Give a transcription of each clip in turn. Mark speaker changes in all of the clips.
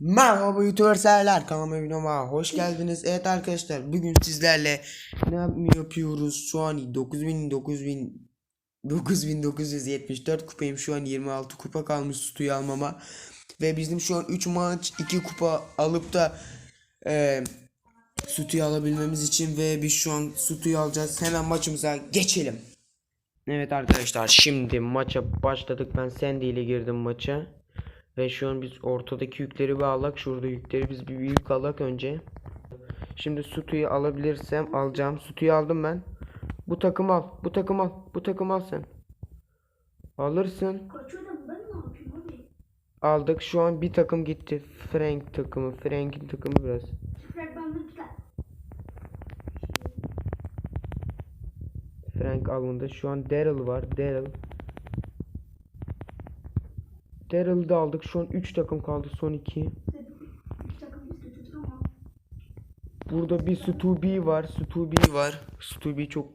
Speaker 1: Merhaba YouTuber'lar kanalıma videoma hoş geldiniz. Evet arkadaşlar bugün sizlerle ne yap- yapıyoruz? Şu an 9000 9000 9974 kupayım şu an 26 kupa kalmış Stu'yu almama. Ve bizim şu an 3 maç 2 kupa alıp da e, Stu'yu alabilmemiz için ve biz şu an Stu'yu alacağız. Hemen maçımıza geçelim. Evet arkadaşlar şimdi maça başladık. Ben Sandy ile girdim maça. Ve şu an biz ortadaki yükleri bir alak. Şurada yükleri biz bir yük alak önce. Şimdi Sutu'yu alabilirsem alacağım. Sutu'yu aldım ben. Bu takım al. Bu takım al. Bu takım al sen. Alırsın. Aldık. Şu an bir takım gitti. Frank takımı. Frank'in takımı biraz. Frank alındı. Şu an Daryl var. Daryl. Daryl'ı da aldık. Şu an 3 takım kaldı. Son 2.
Speaker 2: Bir takım biz kötüdür ama.
Speaker 1: Burada bir Stubi var. Stubi var. Stubi çok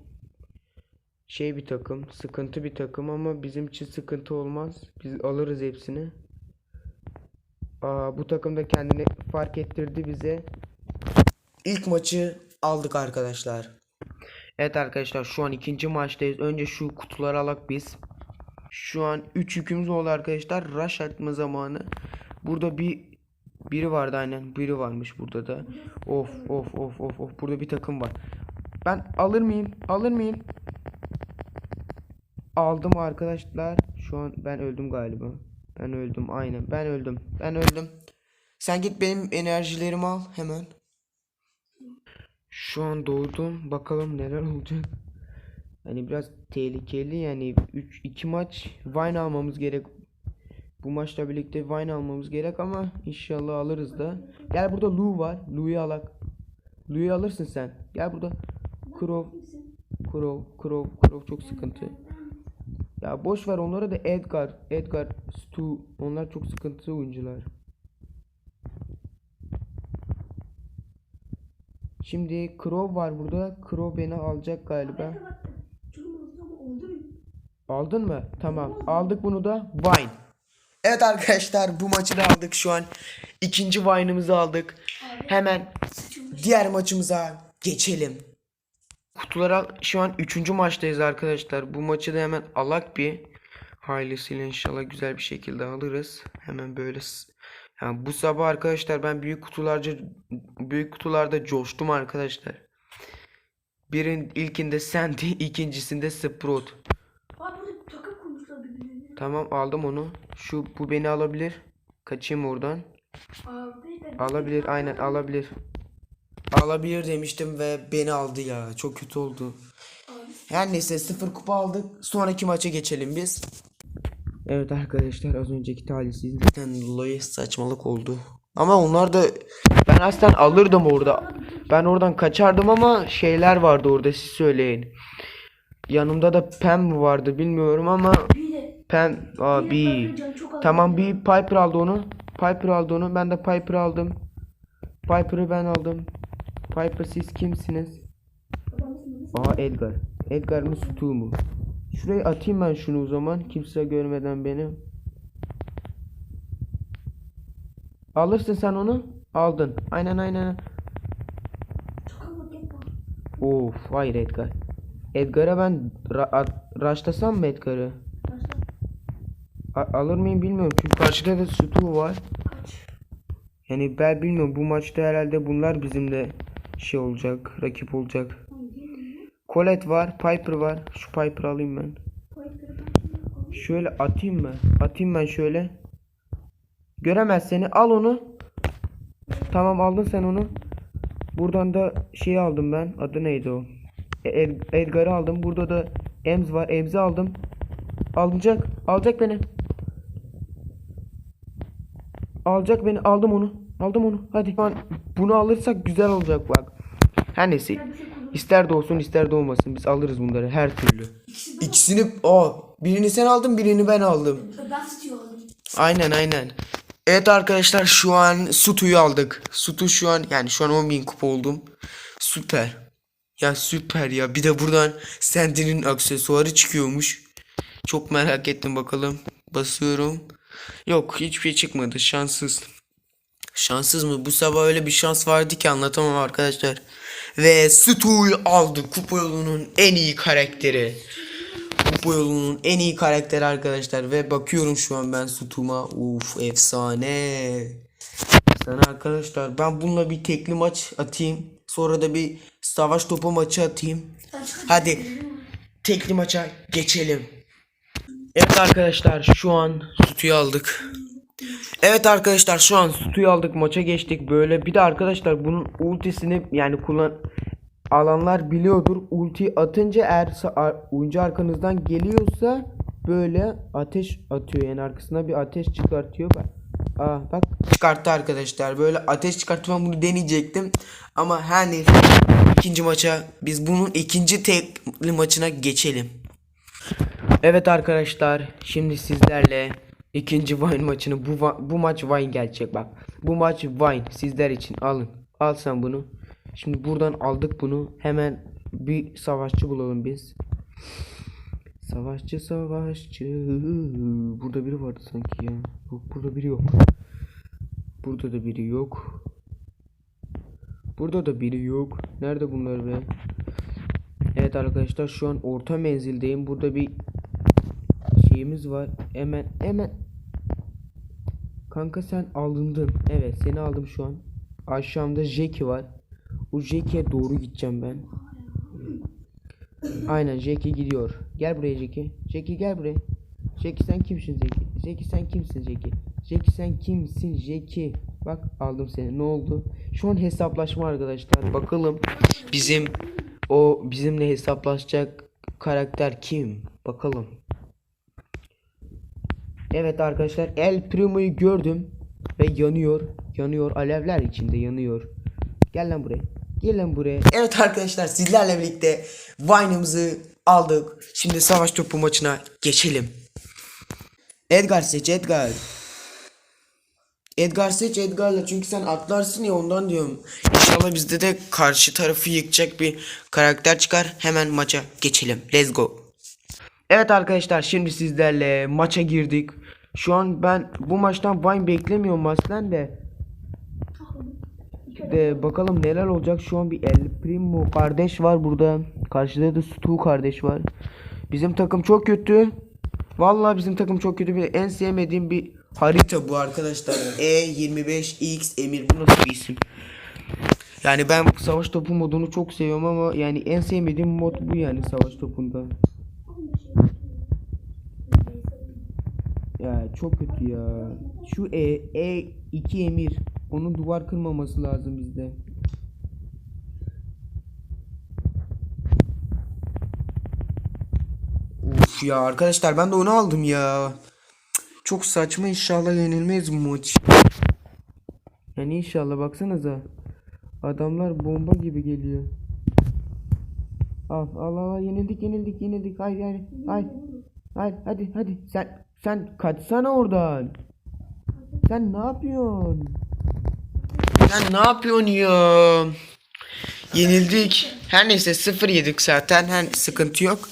Speaker 1: şey bir takım. Sıkıntı bir takım ama bizim için sıkıntı olmaz. Biz alırız hepsini. Aa, bu takım da kendini fark ettirdi bize. İlk maçı aldık arkadaşlar. Evet arkadaşlar şu an ikinci maçtayız. Önce şu kutuları alak biz. Şu an 3 yükümüz oldu arkadaşlar. Rush atma zamanı. Burada bir biri vardı aynen. Biri varmış burada da. Of of of of of. Burada bir takım var. Ben alır mıyım? Alır mıyım? Aldım arkadaşlar. Şu an ben öldüm galiba. Ben öldüm aynen. Ben öldüm. Ben öldüm. Sen git benim enerjilerimi al hemen. Şu an doğdum. Bakalım neler olacak. Hani biraz tehlikeli yani 3 2 maç Vine almamız gerek. Bu maçla birlikte Vine almamız gerek ama inşallah alırız da. Gel burada Lu var. Lu'yu alak. Lu'yu alırsın sen. Gel burada. Crow. Crow. Crow. Crow çok sıkıntı. Ya boş ver onlara da Edgar. Edgar. Stu. Onlar çok sıkıntı oyuncular. Şimdi Crow var burada. Crow beni alacak galiba.
Speaker 2: Çok hızlı ama oldu mu?
Speaker 1: Aldın mı? Tamam. Aldık bunu da. Vine. Evet arkadaşlar bu maçı da aldık şu an. ikinci Vine'ımızı aldık. Hemen diğer maçımıza geçelim. Kutulara şu an üçüncü maçtayız arkadaşlar. Bu maçı da hemen alak bir. Hayırlısıyla inşallah güzel bir şekilde alırız. Hemen böyle yani bu sabah arkadaşlar ben büyük kutularca büyük kutularda coştum arkadaşlar. Birin ilkinde Sandy, ikincisinde Sprout. Tamam aldım onu. Şu bu beni alabilir. Kaçayım oradan.
Speaker 2: Abi
Speaker 1: Alabilir aynen alabilir. Alabilir demiştim ve beni aldı ya. Çok kötü oldu. Her neyse sıfır kupa aldık. Sonraki maça geçelim biz. Evet arkadaşlar az önceki talihsizlikten dolayı saçmalık oldu. Ama onlar da ben aslında alırdım orada. Ben oradan kaçardım ama şeyler vardı orada siz söyleyin. Yanımda da Pem vardı bilmiyorum ama Pem abi. Tamam bir Piper aldı onu. Piper aldı onu. Ben de Piper aldım. Piper'ı ben aldım. Piper siz kimsiniz? Aa Edgar. Edgar mı Stu mu? Şuraya atayım ben şunu o zaman. Kimse görmeden beni. Alırsın sen onu. Aldın. Aynen aynen. Of hayır Edgar. Edgar'a ben ra raşlasam mı Edgar'ı? Alır mıyım bilmiyorum. Çünkü karşıda da Stu var. Yani ben bilmiyorum bu maçta herhalde bunlar bizimle şey olacak, rakip olacak. Colette var, Piper var. Şu Piper alayım ben. Şöyle atayım mı? Atayım ben şöyle. Göremez seni. Al onu. Tamam aldın sen onu. Buradan da şey aldım ben. Adı neydi o? E, Ed- Edgar'ı aldım. Burada da Ems var. Ems'i aldım. Alacak. Alacak beni. Alacak beni. Aldım onu. Aldım onu. Hadi. Bunu alırsak güzel olacak bak. Her neyse. İster de olsun ister de olmasın. Biz alırız bunları her türlü. İkisini o birini sen aldın birini ben aldım. Aynen aynen. Evet arkadaşlar şu an Sutu'yu aldık. Sutu şu an yani şu an 10.000 kupa oldum. Süper. Ya süper ya. Bir de buradan Sandy'nin aksesuarı çıkıyormuş. Çok merak ettim bakalım. Basıyorum. Yok hiçbir şey çıkmadı. Şanssız. Şanssız mı? Bu sabah öyle bir şans vardı ki anlatamam arkadaşlar. Ve Stu'yu aldı. Kupa yolunun en iyi karakteri. Kupa yolunun en iyi karakteri arkadaşlar. Ve bakıyorum şu an ben Stu'ma. Uf efsane. Sana arkadaşlar ben bununla bir tekli maç atayım. Sonra da bir savaş topu maçı atayım. Hadi tekli maça geçelim. Evet arkadaşlar şu an Stu'yu aldık. Evet arkadaşlar şu an Stu'yu aldık maça geçtik böyle. Bir de arkadaşlar bunun ultisini yani kullan alanlar biliyordur. Ulti atınca eğer oyuncu arkanızdan geliyorsa böyle ateş atıyor. Yani arkasına bir ateş çıkartıyor bak. Aa bak çıkarttı arkadaşlar. Böyle ateş çıkarttı bunu deneyecektim. Ama her neyse ikinci maça biz bunun ikinci tekli maçına geçelim. Evet arkadaşlar şimdi sizlerle ikinci Vine maçını bu bu maç Vine gelecek bak. Bu maç Vine sizler için alın. Al sen bunu. Şimdi buradan aldık bunu. Hemen bir savaşçı bulalım biz. Savaşçı savaşçı. Burada biri vardı sanki ya. Bu- Burada biri yok. Burada da biri yok. Burada da biri yok. Nerede bunlar be? Evet arkadaşlar şu an orta menzildeyim. Burada bir şeyimiz var. Hemen hemen Kanka sen alındın. Evet seni aldım şu an. Aşağımda Jackie var. O Jackie'ye doğru gideceğim ben. Aynen Jackie gidiyor. Gel buraya Jackie. Jackie gel buraya. Jackie sen kimsin Jackie? Jackie sen kimsin Jackie? Jackie sen kimsin Jackie? Bak aldım seni. Ne oldu? Şu an hesaplaşma arkadaşlar. Bakalım bizim o bizimle hesaplaşacak karakter kim? Bakalım. Evet arkadaşlar El Primo'yu gördüm ve yanıyor. Yanıyor. Alevler içinde yanıyor. Gel lan buraya. Gel lan buraya. Evet arkadaşlar sizlerle birlikte Vine'ımızı aldık. Şimdi savaş topu maçına geçelim. Edgar seç Edgar. Edgar seç Edgar'la çünkü sen atlarsın ya ondan diyorum. İnşallah bizde de karşı tarafı yıkacak bir karakter çıkar. Hemen maça geçelim. Let's go. Evet arkadaşlar şimdi sizlerle maça girdik. Şu an ben bu maçtan Vine beklemiyorum aslında de. De bakalım neler olacak. Şu an bir El Primo kardeş var burada. Karşıda da Stu kardeş var. Bizim takım çok kötü. Vallahi bizim takım çok kötü. Bir en sevmediğim bir harita bu arkadaşlar. E25X Emir bu nasıl bir isim? Yani ben savaş topu modunu çok seviyorum ama yani en sevmediğim mod bu yani savaş topunda. Ya çok kötü ya. Şu E, E2 Emir. Onun duvar kırmaması lazım bizde. Uf ya arkadaşlar ben de onu aldım ya. Çok saçma inşallah yenilmeyiz bu maç. Yani inşallah baksanıza. Adamlar bomba gibi geliyor. Al al al yenildik yenildik yenildik. Hayır hayır hayır. Hayır hadi hadi sen sen kaçsana oradan. Sen ne yapıyorsun? Sen ne yapıyorsun ya? Yenildik. Her neyse 0 yedik zaten. Her sıkıntı yok.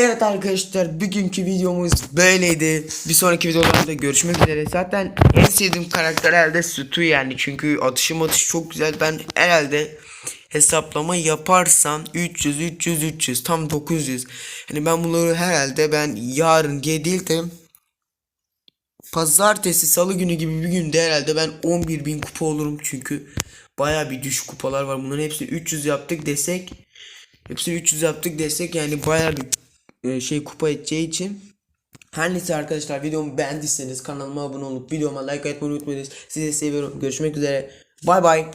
Speaker 1: Evet arkadaşlar bugünkü videomuz böyleydi. Bir sonraki videolarda görüşmek üzere. Zaten en sevdiğim karakter herhalde Stu yani. Çünkü atışım atışı çok güzel. Ben herhalde hesaplama yaparsam 300 300 300 tam 900. Yani ben bunları herhalde ben yarın değil de pazartesi salı günü gibi bir günde herhalde ben 11.000 kupa olurum çünkü baya bir düşük kupalar var. Bunların hepsini 300 yaptık desek hepsini 300 yaptık desek yani baya bir e, şey kupa edeceği için her neyse arkadaşlar videomu beğendiyseniz kanalıma abone olup videoma like atmayı unutmayınız. Sizi seviyorum. Görüşmek üzere. Bay bay.